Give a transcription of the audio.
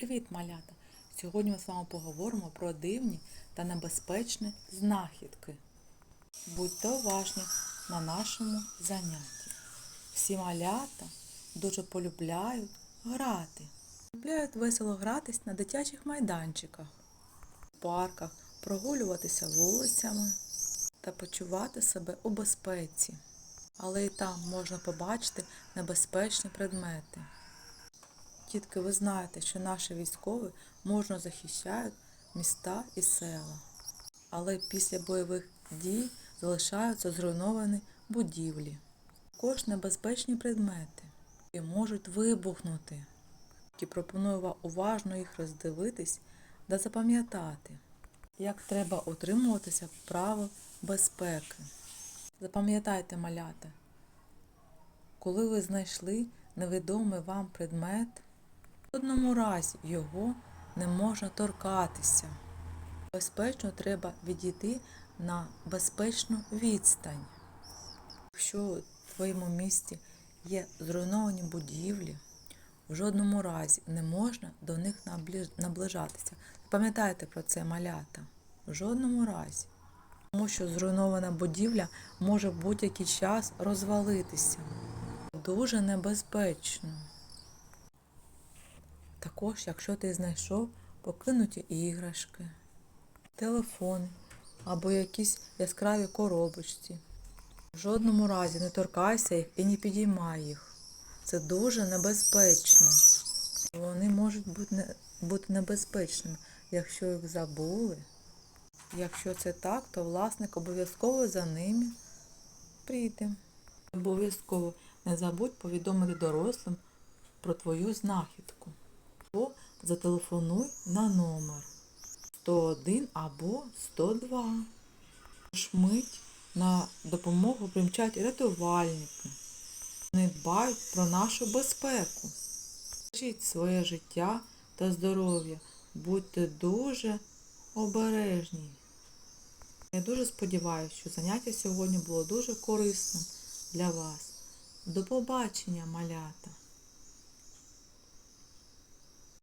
Привіт, малята! Сьогодні ми з вами поговоримо про дивні та небезпечні знахідки. Будьте уважні на нашому занятті. Всі малята дуже полюбляють грати. Полюбляють весело гратись на дитячих майданчиках, в парках, прогулюватися вулицями та почувати себе у безпеці. Але і там можна побачити небезпечні предмети. Тітки, ви знаєте, що наші військові мужньо захищають міста і села. Але після бойових дій залишаються зруйновані будівлі. Також небезпечні предмети і можуть вибухнути. І пропоную вам уважно їх роздивитись та запам'ятати, як треба утримуватися правил безпеки. Запам'ятайте, малята, коли ви знайшли невідомий вам предмет, в одному разі його не можна торкатися. Безпечно треба відійти на безпечну відстань. Якщо в твоєму місті є зруйновані будівлі, в жодному разі не можна до них наближатися. Пам'ятайте про це малята. В жодному разі. Тому що зруйнована будівля може в будь-який час розвалитися. Дуже небезпечно. Також, якщо ти знайшов покинуті іграшки, телефони або якісь яскраві коробочці. В жодному разі не торкайся їх і не підіймай їх. Це дуже небезпечно. Вони можуть бути, бути небезпечними, якщо їх забули. Якщо це так, то власник обов'язково за ними прийде. Обов'язково не забудь повідомити дорослим про твою знахідку. Або зателефонуй на номер 101 або 102. Шмить на допомогу примчать рятувальники. Вони дбають про нашу безпеку. Бережіть своє життя та здоров'я. Будьте дуже обережні. Я дуже сподіваюся, що заняття сьогодні було дуже корисним для вас. До побачення, малята!